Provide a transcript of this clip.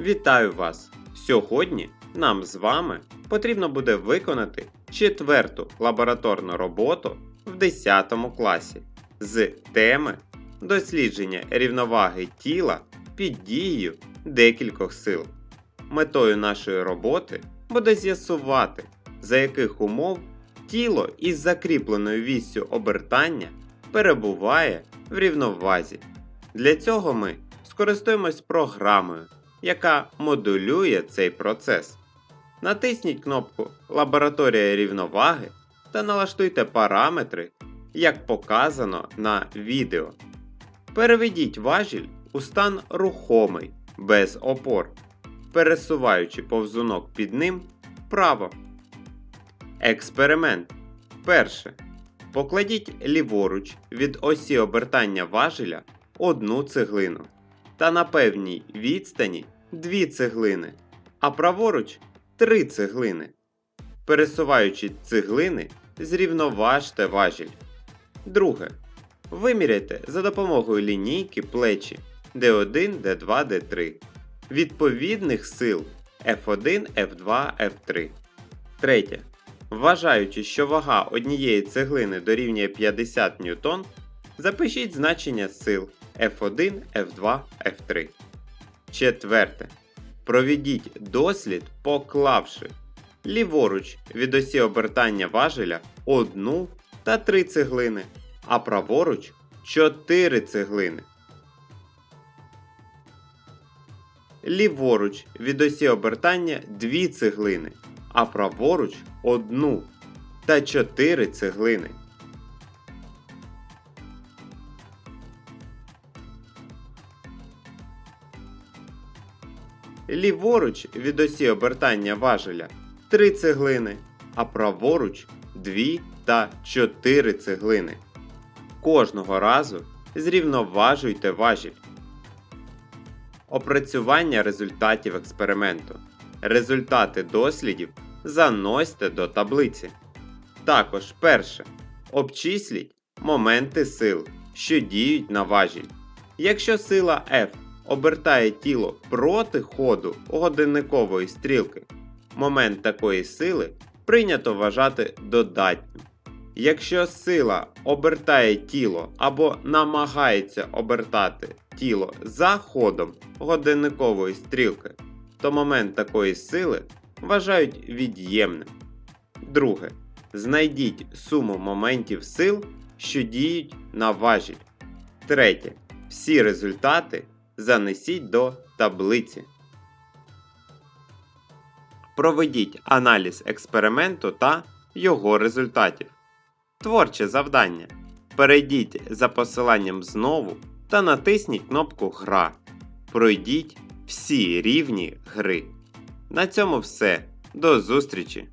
Вітаю вас! Сьогодні нам з вами потрібно буде виконати четверту лабораторну роботу в 10 класі з теми дослідження рівноваги тіла під дією декількох сил. Метою нашої роботи буде з'ясувати, за яких умов тіло із закріпленою віссю обертання перебуває в рівновазі. Для цього ми скористаємось програмою, яка модулює цей процес. Натисніть кнопку Лабораторія рівноваги та налаштуйте параметри, як показано на відео. Переведіть важіль у стан рухомий без опор, пересуваючи повзунок під ним вправо. Експеримент. Перше. Покладіть ліворуч від осі обертання важеля одну цеглину та на певній відстані дві цеглини, а праворуч три цеглини. Пересуваючи цеглини, зрівноважте важіль. Друге. Виміряйте за допомогою лінійки плечі D1, D2, D3 відповідних сил F1, F2, F3. Третє. Вважаючи, що вага однієї цеглини дорівнює 50 ньютон, запишіть значення сил F1, F2, F3. Четверте. Проведіть дослід, поклавши ліворуч від осі обертання важеля одну та три цеглини, а праворуч 4 цеглини. Ліворуч від осі обертання 2 цеглини, а праворуч одну та 4 цеглини. Ліворуч від осі обертання важеля 3 цеглини, а праворуч 2 та 4 цеглини. Кожного разу зрівноважуйте важіль. Опрацювання результатів експерименту. Результати дослідів заносьте до таблиці. Також перше. Обчисліть моменти сил, що діють на важіль. Якщо сила F обертає тіло проти ходу годинникової стрілки, момент такої сили прийнято вважати додатнім. Якщо сила обертає тіло або намагається обертати тіло за ходом годинникової стрілки, то момент такої сили вважають від'ємним. Друге. Знайдіть суму моментів сил, що діють на важіль. Третє. Всі результати занесіть до таблиці. Проведіть аналіз експерименту та його результатів. Творче завдання. Перейдіть за посиланням знову та натисніть кнопку Гра. Пройдіть всі рівні гри. На цьому все. До зустрічі!